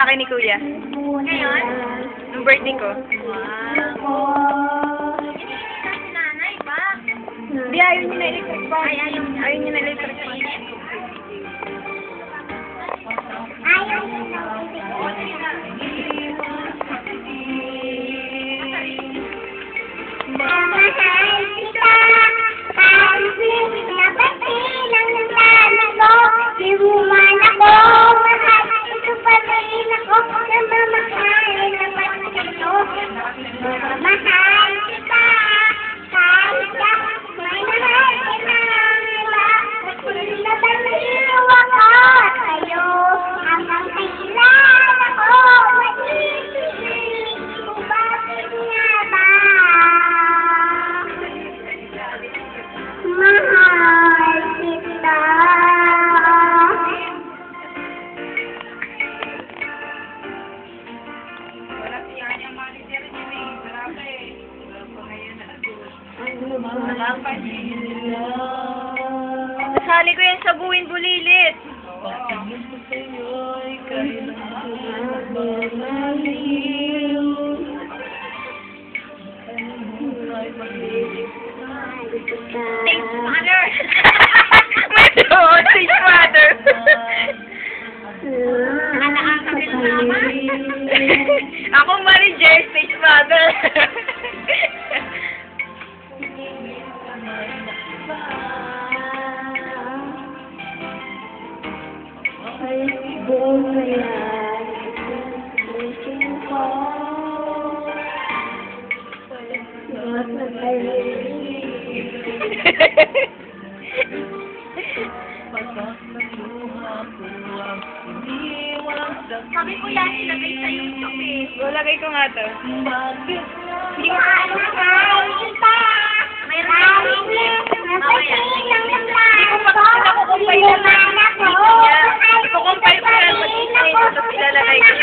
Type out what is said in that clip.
Akin ni Kuya. Ngayon? Nung birthday ko. Si nanay ba? Hindi, ayaw niya na electric fan. Ay, ayaw niya. Ayaw niya na electric fan. Ayaw niya. Mahal kita, pansin na batilang naglalaro. Di mo Nasali ko yan sa buwin bulilit. May doon, stage mother. Nakakakit naman. Ako manager, stage mother. Sabi ko yan, ilagay sa YouTube eh. Lagay ko nga to. Hindi ko alam kita. May ramen na. Napasilang na kayo.